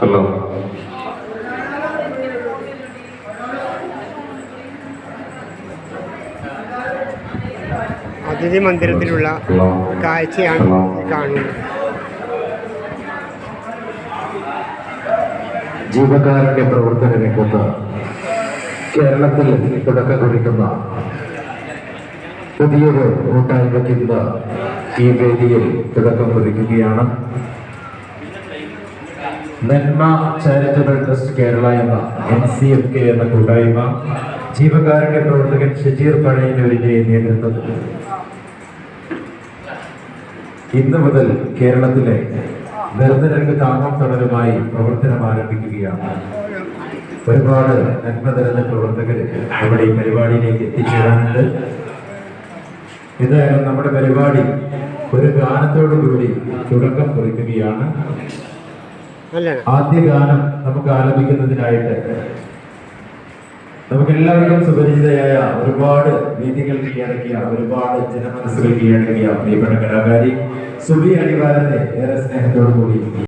Hello. അതിഥി മന്ദിരത്തിലുള്ള കാഴ്ചയാണ് കാണുന്നത്. ജീവകാരുണ്യ പ്രവർത്തന രംഗത്ത് കേരളത്തിൽ തുടക്കം കുറിക്കുന്ന പുതിയൊരു കൂട്ടായ്മയ്ക്ക് ഈ വേദിയിൽ തുടക്കം കുറിക്കുകയാണ്. നന്മ ചാരിറ്റബിൾ ട്രസ്റ്റ് കേരള എന്ന എൻ സി എഫ് കെ എന്ന കൂട്ടായ്മ ജീവകാരുണ്യ പ്രവർത്തകൻ ഷജീർ പഴയന്നൂരിന്റെ നേതൃത്വത്തിൽ ഇന്ന് മുതൽ കേരളത്തിലെ ദരിദ്രർക്ക് താങ്ങും തണലുമായി പ്രവർത്തനം ആരംഭിക്കുകയാണ്. ഒരുപാട് നന്മ പ്രവർത്തകർ നമ്മുടെ ഈ പരിപാടിയിലേക്ക് എത്തിച്ചേരാനുണ്ട്. ഇത് നമ്മുടെ പരിപാടി ഒരു ഗാനത്തോടു കൂടി തുടക്കം കുറിക്കുകയാണ്. ആദ്യ ഗാനം നമുക്ക് ആലപിക്കുന്നതിനായിട്ട് നമുക്ക് എല്ലാവർക്കും സുപരിചിതയായ ഒരുപാട് രീതികൾ കീഴടക്കിയ ഒരുപാട് ജനമനസ്സുകൾ കീഴടക്കിയ പ്രിയപ്പെട്ട കലാകാരി സുബി അടിവാരത്തെ ഏറെ സ്നേഹത്തോടു കൂടി